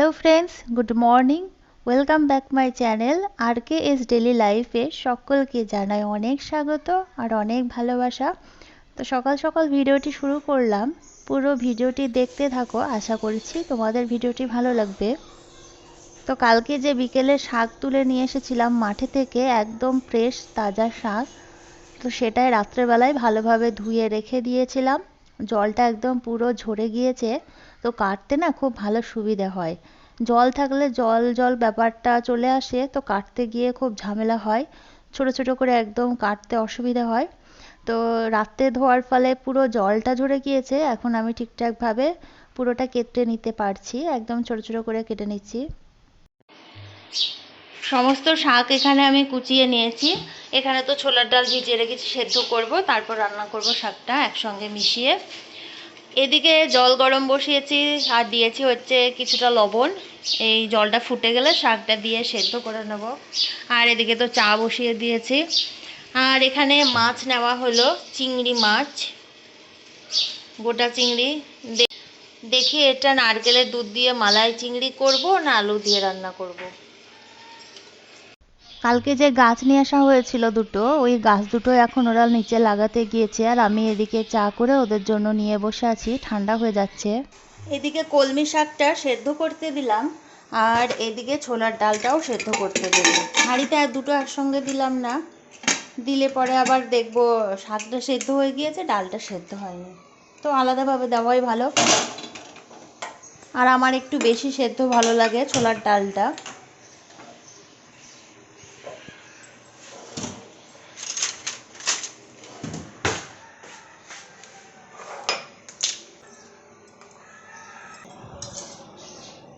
Hello friends good morning welcome back my channel R K S daily লাইফে সকলকে জানাই অনেক স্বাগত আর অনেক ভালোবাসা। তো সকাল সকাল ভিডিওটি শুরু করলাম। পুরো ভিডিওটি দেখতে থাকো, আশা করছি তোমাদের ভিডিওটি ভালো লাগবে। তো কালকে যে বিকেলে শাক তুলে নিয়ে এসেছিলাম মাঠে থেকে, একদম ফ্রেশ তাজা শাক। তো সেটাই রাত্রেবেলায় ভালোভাবে ধুয়ে রেখে দিয়েছিলাম। জলটা একদম পুরো ঝরে গিয়েছে। তো কাটতে না খুব ভালো সুবিধে হয়। জল থাকলে জল জল ব্যাপারটা চলে আসে, তো কাটতে গিয়ে খুব ঝামেলা হয়। ছোট ছোট করে একদম কাটতে অসুবিধা হয়। তো রাত্রে ধোয়ার ফলে পুরো জলটা ঝরে গিয়েছে, এখন আমি ঠিকঠাকভাবে পুরোটা কেটে নিতে পারছি, একদম ছোট ছোট করে কেটে নিচ্ছি। সমস্ত শাক এখানে আমি কুচিয়ে নিয়েছি। এখানে তো ছোলার ডাল ভিজিয়ে রেখেছি, সেদ্ধ করব, তারপর রান্না করব শাকটা একসঙ্গে মিশিয়ে। এদিকে জল গরম বসিয়েছি, আর দিয়েছি হচ্ছে কিছুটা লবণ। এই জলটা ফুটে গেলে শাকটা দিয়ে সেদ্ধ করে নেব। আর এদিকে তো চা বসিয়ে দিয়েছি। আর এখানে মাছ নেওয়া হলো, চিংড়ি মাছ। গোটা চিংড়ি। দেখি এটা নারকেলের দুধ দিয়ে মালাই চিংড়ি করব না আলু দিয়ে রান্না করব। কালকে যে গাছ নিয়ে আসা হয়েছিল দুটো, ওই গাছ দুটো এখন ওরা নিচে লাগাতে গিয়েছে, আর আমি এদিকে চা করে ওদের জন্য নিয়ে বসে আছি, ঠান্ডা হয়ে যাচ্ছে। এদিকে কলমি শাকটা সেদ্ধ করতে দিলাম, আর এদিকে ছোলার ডালটাও সেদ্ধ করতে দিলাম। হাঁড়িতে আর দুটো একসঙ্গে দিলাম না। দিলে পরে আবার দেখব শাকটা সেদ্ধ হয়ে গিয়েছে, ডালটা সেদ্ধ হয়নি। তো আলাদাভাবে দেওয়াই ভালো। আর আমার একটু বেশি সেদ্ধ ভালো লাগে ছোলার ডালটা।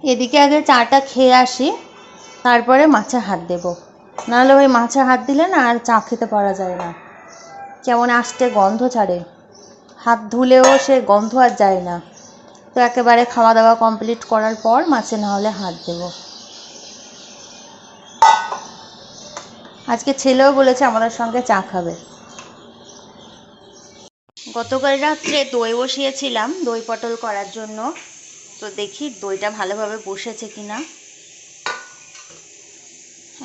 এদিকে আগে চাটা খেয়ে আসি, তারপরে মাছে হাত দেব। নাহলে ওই মাছে হাত দিলে না আর চা খেতে পারা যায় না। কেমন আসতে গন্ধ ছাড়ে। হাত ধুলেও সে গন্ধ আর যায় না। তো একেবারে খাওয়া দাওয়া কমপ্লিট করার পর মাছে না হলে হাত দেব। আজকে ছেলেও বলেছে আমাদের সঙ্গে চা খাবে। গতকাল রাত্রে দই বসিয়েছিলাম দই পটল করার জন্য। তো দেখি দইটা ভালোভাবে বসেছে কিনা।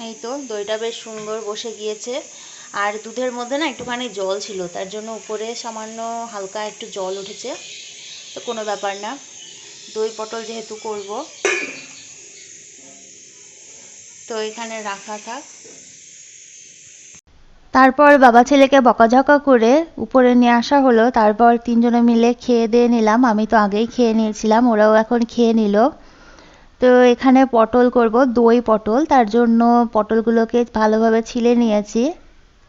এই তো, দইটা বেশ সুন্দর বসে গিয়েছে। আর দুধের মধ্যে না একটুখানি জল ছিল, তার জন্য উপরে সামান্য হালকা একটু জল উঠেছে, তো কোনো ব্যাপার না। দই পটল যেহেতু করব, তো এখানে রাখা থাক। তারপর বাবা ছেলেকে বকাঝকা করে উপরে নিয়ে আসা হলো। তারপর তিনজনে মিলে খেয়ে দিয়ে নিলাম। আমি তো আগেই খেয়ে নিয়েছিলাম, ওরাও এখন খেয়ে নিল। তো এখানে পটল করব, দই পটল। তার জন্য পটলগুলোকে ভালোভাবে ছিলে নিয়েছি।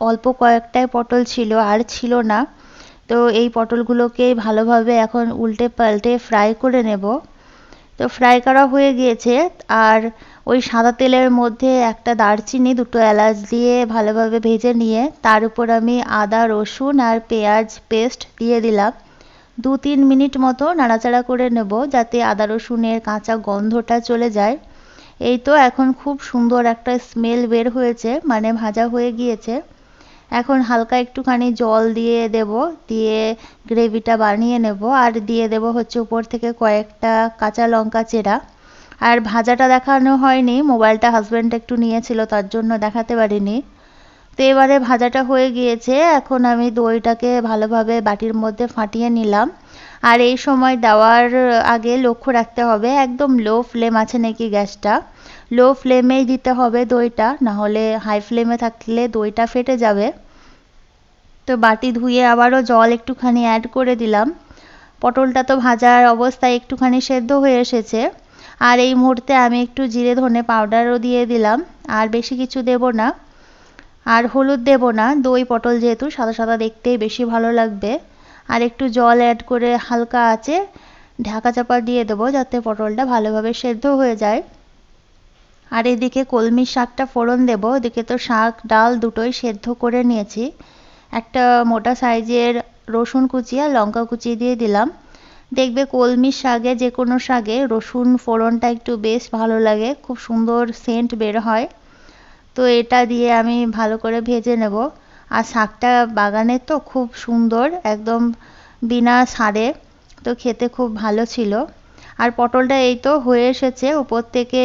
অল্প কয়েকটাই পটল ছিল, আর ছিল না। তো এই পটলগুলোকে ভালোভাবে এখন উল্টে পাল্টে ফ্রাই করে নেব। তো ফ্রাই করা হয়ে গিয়েছে, আর ওই সাদা তেলের মধ্যে একটা দারচিনি, দুটো এলাচ দিয়ে ভালোভাবে ভেজে নিয়ে তার উপর আমি আদা, রসুন আর পেঁয়াজ পেস্ট দিয়ে দিলাম। দু তিন মিনিট মতো নাড়াচাড়া করে নেব যাতে আদা, রসুনের কাঁচা গন্ধটা চলে যায়। এই তো এখন খুব সুন্দর একটা স্মেল বের হয়েছে মানে ভাজা হয়ে গিয়েছে। এখন হালকা একটুখানি জল দিয়ে দেব, দিয়ে গ্রেভিটা বানিয়ে নেব। আর দিয়ে দেব হচ্ছে উপর থেকে কয়েকটা কাঁচা লঙ্কা চেরা। আর ভাজাটা দেখানো হয়নি, মোবাইলটা হাজব্যান্ড একটু নিয়েছিল, তার জন্য দেখাতে পারিনি। তো এবারে ভাজাটা হয়ে গিয়েছে, এখন আমি দইটাকে ভালোভাবে বাটির মধ্যে ফাটিয়ে নিলাম। আর এই সময় দেওয়ার আগে লক্ষ্য রাখতে হবে, একদম লো ফ্লেম আছে নাকি গ্যাসটা? লো ফ্লেমেই দিতে হবে দইটা না হলে হাই ফ্লেমে থাকলে দইটা ফেটে যাবে। তো বাটি ধুয়ে আবারও জল একটুখানি অ্যাড করে দিলাম। পটলটা তো ভাজার অবস্থায় একটুখানি সেদ্ধ হয়ে এসেছে। আর এই মুহূর্তে আমি একটু জিরে ধনে পাউডারও দিয়ে দিলাম। আর বেশি কিছু দেব না। আর হলুদ দেব না। দই, পটল যেহেতু, সাদা সাদা দেখতেই বেশি ভালো লাগবে। আর একটু জল অ্যাড করে হালকা আছে ঢাকা চাপা দিয়ে দেবো যাতে পটলটা ভালোভাবে সেদ্ধ হয়ে যায়। আর এদিকে কলমি শাকটা ফোড়ন দেব। এদিকে তো শাক, ডাল দুটোই সেদ্ধ করে নিয়েছি। একটা মোটা সাইজের রসুন কুচি আর লঙ্কা কুচি দিয়ে দিলাম। দেখবে কলমি শাকে, যে কোনো শাকে রসুন ফোড়নটা একটু বেশ ভালো লাগে, খুব সুন্দর সেন্ট বের হয়। তো এটা দিয়ে আমি ভালো করে ভেজে নেব। আর শাকটা বাগানের তো খুব সুন্দর, একদম বিনা সারে, তো খেতে খুব ভালো ছিল। আর পটলটা এই তো হয়ে এসেছে, উপর থেকে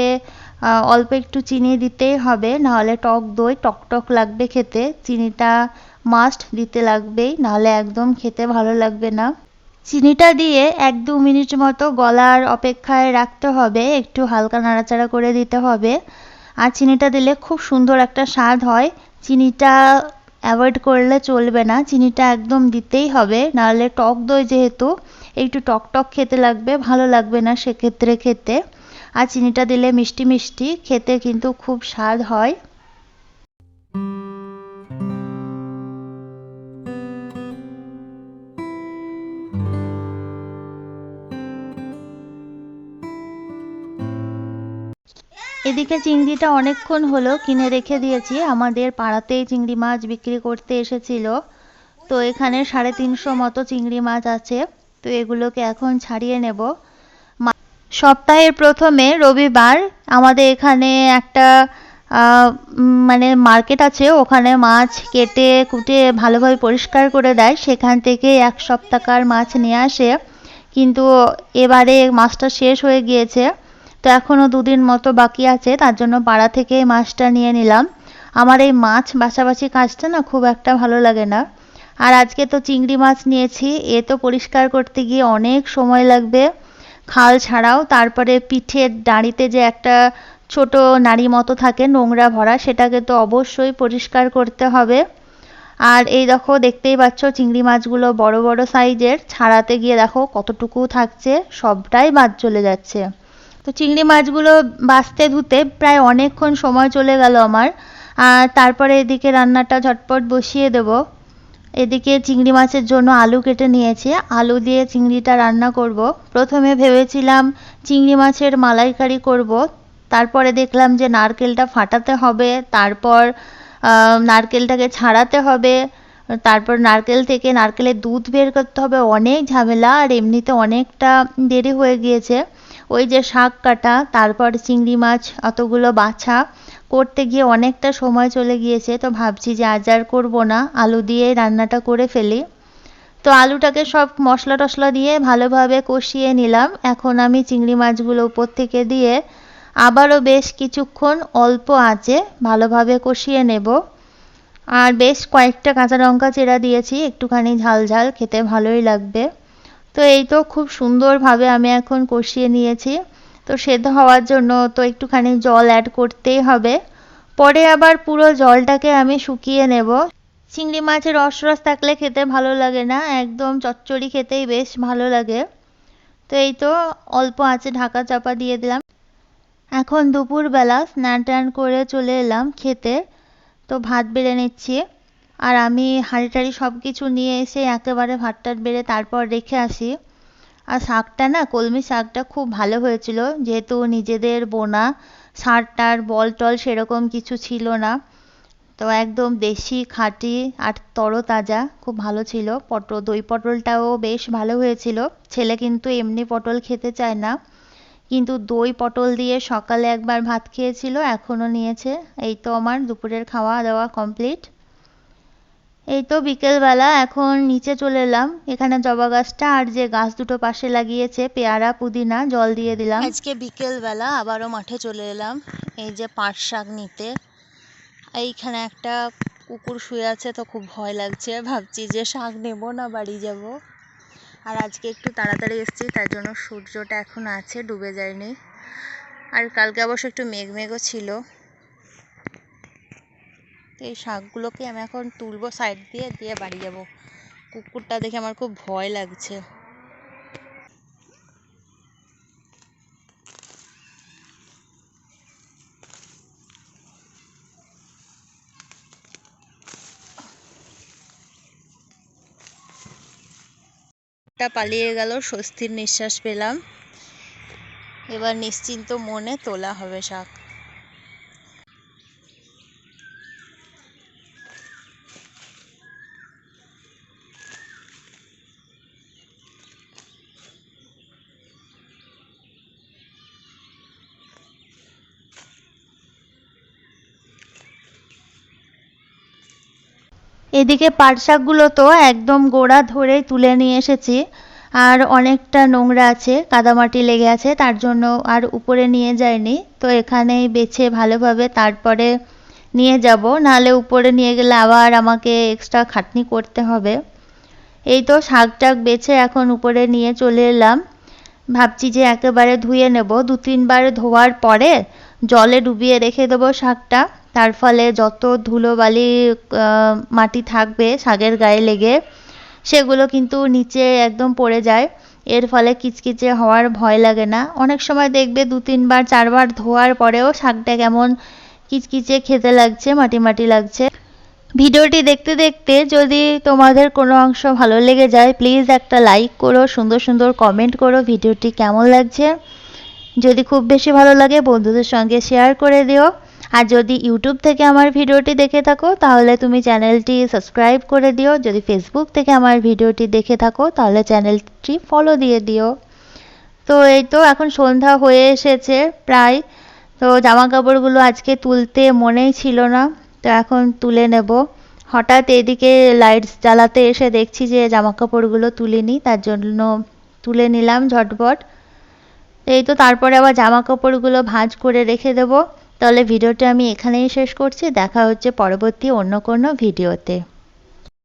অল্প একটু চিনি দিতেই হবে, নাহলে টক দই, টক টক লাগবে খেতে। চিনিটা মাস্ট দিতে লাগবেই, নাহলে একদম খেতে ভালো লাগবে না। চিনিটা দিয়ে এক দু মিনিট মতো গলার অপেক্ষায় রাখতে হবে, একটু হালকা নাড়াচাড়া করে দিতে হবে। আর চিনিটা দিলে খুব সুন্দর একটা স্বাদ হয়। চিনিটা অ্যাভয়েড করলে চলবে না, চিনিটা একদম দিতেই হবে, নাহলে টক দই যেহেতু, একটু টক টক খেতে লাগবে, ভালো লাগবে না সেক্ষেত্রে খেতে। আর চিনিটা দিলে মিষ্টি মিষ্টি, খেতে কিন্তু খুব স্বাদ হয়। এদিকে চিংড়িটা অনেকক্ষণ হলো কিনে রেখে দিয়েছি। আমাদের পাড়াতেই চিংড়ি মাছ বিক্রি করতে এসেছিল। তো এখানে সাড়ে তিনশো মতো চিংড়ি মাছ আছে। তো এগুলোকে এখন ছাড়িয়ে নেব। সপ্তাহের প্রথমে রবিবার আমাদের এখানে একটা মানে মার্কেট আছে। ওখানে মাছ কেটে কুটে ভালোভাবে পরিষ্কার করে দেয়। সেখান থেকে এক সপ্তাহকার মাছ নিয়ে আসে। কিন্তু এবারে মাছটা শেষ হয়ে গিয়েছে। তো এখনও দুদিন মতো বাকি আছে, তার জন্য পাড়া থেকে মাছটা নিয়ে নিলাম। আমার এই মাছ বাছাবাছি কাজটা না খুব একটা ভালো লাগে না। আর আজকে তো চিংড়ি মাছ নিয়েছি, এ তো পরিষ্কার করতে গিয়ে অনেক সময় লাগবে। খাল ছাড়াও, তারপরে পিঠের ডাঁড়িতে যে একটা ছোট নাড়ি মতো থাকে, নোংরা ভরা, সেটাকে তো অবশ্যই পরিষ্কার করতে হবে। আর এই দেখো, দেখতেই পাচ্ছ চিংড়ি মাছগুলো বড় বড় সাইজের, ছাড়াতে গিয়ে দেখো কতটুকু থাকছে, সবটাই বাদ চলে যাচ্ছে। তো চিংড়ি মাছগুলো বাছতে ধুতে প্রায় অনেকক্ষণ সময় চলে গেল আমার। আর তারপরে এদিকে রান্নাটা ঝটপট বসিয়ে দেব। এদিকে চিংড়ি মাছের জন্য আলু কেটে নিয়েছি। আলু দিয়ে চিংড়িটা রান্না করব। প্রথমে ভেবেছিলাম চিংড়ি মাছের মালাইকারি করব। তারপরে দেখলাম যে নারকেলটা ফাটাতে হবে, তারপর নারকেলটাকে ছাড়াতে হবে, তারপর নারকেল থেকে নারকেলের দুধ বের করতে হবে। অনেক ঝামেলা আর এমনিতে অনেকটা দেরি হয়ে গিয়েছে। ওই যে শাক কাটা, তারপর চিংড়ি মাছ, অতগুলো বাছা, করতে গিয়ে অনেকটা সময় চলে গিয়েছে, তো ভাবছি যে আজ আর করব না, আলু দিয়ে রান্নাটা করে ফেলি। তো আলুটাকে সব মশলা টশলা দিয়ে ভালোভাবে কষিয়ে নিলাম। এখন আমি চিংড়ি মাছগুলো উপর থেকে দিয়ে আবারও বেশ কিছুক্ষণ অল্প আঁচে ভালোভাবে কষিয়ে নেব। আর বেশ কয়েকটা কাঁচা লঙ্কা চেরা দিয়েছি, একটুখানি ঝাল ঝাল, খেতে ভালোই লাগবে। তো এই তো খুব সুন্দরভাবে আমি এখন কষিয়ে নিয়েছি। তো সেদ্ধ হওয়ার জন্য তো একটুখানি জল অ্যাড করতেই হবে। পরে আবার পুরো জলটাকে আমি শুকিয়ে নেব। চিংড়ি মাছের রস থাকলে খেতে ভালো লাগে না, একদম চচ্চড়ি খেতেই বেশ ভালো লাগে। তো এই তো অল্প আছে ঢাকা চাপা দিয়ে দিলাম। এখন দুপুরবেলা স্নান টান করে চলে এলাম খেতে। তো ভাত বেড়ে নিচ্ছি। আর আমি হাঁড়ি টাড়ি সব কিছু নিয়ে এসে একেবারে ভাত টাত বেড়ে তারপর রেখে আসি। আর শাকটা না, কলমি শাকটা খুব ভালো হয়েছিল, যেহেতু নিজেদের বোনা সার টার বল টল সেরকম কিছু ছিল না। তো একদম দেশি, খাঁটি আর তরতাজা খুব ভালো ছিল। পটল, দই পটলটাও বেশ ভালো হয়েছিল। ছেলে কিন্তু এমনি পটল খেতে চায় না। কিন্তু দই পটল দিয়ে সকালে একবার ভাত খেয়েছিল, এখনও নিয়েছে। এই তো আমার দুপুরের খাওয়া দাওয়া কমপ্লিট। এই তো বিকেলবেলা, এখন নিচে চলে এলাম। এখানে জবা গাছটা আর যে গাছ দুটো পাশে লাগিয়েছে, পেয়ারা, পুদিনা, জল দিয়ে দিলাম। আজকে বিকেলবেলা আবারও মাঠে চলে এলাম, এই যে পাট শাক নিতে। এইখানে একটা কুকুর শুয়ে আছে, তো খুব ভয় লাগছে। ভাবছি যে শাক নেব না, বাড়ি যাব। আর আজকে একটু তাড়াতাড়ি এসেছি, তার জন্য সূর্যটা এখন আছে, ডুবে যায়নি। আর কালকে অবশ্য একটু মেঘ মেঘও ছিল। এই শাকগুলোকে আমি এখন তুলবো সাইড দিয়ে দিয়ে বাড়ি যাব। কুকুরটা দেখে আমার খুব ভয় লাগছে। পালিয়ে গেল, স্বস্তির নিঃশ্বাস পেলাম। এবার নিশ্চিন্ত মনে তোলা হবে শাক। এদিকে পাট শাকগুলো তো একদম গোড়া ধরে তুলে নিয়ে এসেছি, আর অনেকটা নোংরা আছে, কাদামাটি লেগে আছে, তার জন্য আর উপরে নিয়ে যায়নি তো এখানেই বেছে ভালোভাবে তারপরে নিয়ে যাব, নাহলে উপরে নিয়ে গেলে আবার আমাকে এক্সট্রা খাটনি করতে হবে। এই তো শাক টাক বেছে এখন উপরে নিয়ে চলে এলাম। ভাবছি যে একেবারে ধুয়ে নেব দু তিনবার ধোয়ার পরে জলে ডুবিয়ে রেখে দেবো শাকটা। তার ফলে যত ধুলোবালি মাটি থাকবে শাকের গায়ে লেগে, সেগুলো কিন্তু নিচে একদম পড়ে যায়। এর ফলে কিচকিচে হওয়ার ভয় লাগে না। অনেক সময় দেখবে দু, তিনবার, চারবার ধোয়ার পরেও শাকটা কেমন কিচকিচে খেতে লাগছে, মাটি মাটি লাগছে। ভিডিওটি দেখতে দেখতে যদি তোমাদের কোনো অংশ ভালো লেগে যায় প্লিজ একটা লাইক করো, সুন্দর সুন্দর কমেন্ট করো, ভিডিওটি কেমন লাগছে। যদি খুব বেশি ভালো লাগে, বন্ধুদের সঙ্গে শেয়ার করে দিও। আর যদি ইউটিউব থেকে আমার ভিডিওটি দেখে থাকো, তাহলে তুমি চ্যানেলটি সাবস্ক্রাইব করে দিও। যদি ফেসবুক থেকে আমার ভিডিওটি দেখে থাকো, তাহলে চ্যানেলটি ফলো দিয়ে দিও। তো এই তো এখন সন্ধ্যা হয়ে এসেছে প্রায়। তো জামা কাপড়গুলো আজকে তুলতে মনেই ছিল না। তো এখন তুলে নেব। হঠাৎ এদিকে লাইটস জ্বালাতে এসে দেখছি যে জামা কাপড়গুলো তুলিনি, তার জন্য তুলে নিলাম ঝটপট। এই তো তারপরে আবার জামা কাপড়গুলো ভাঁজ করে রেখে দেবো। তাহলে ভিডিওটা আমি এখানেই শেষ করছি। দেখা হচ্ছে পরবর্তী অন্য কোনো ভিডিওতে।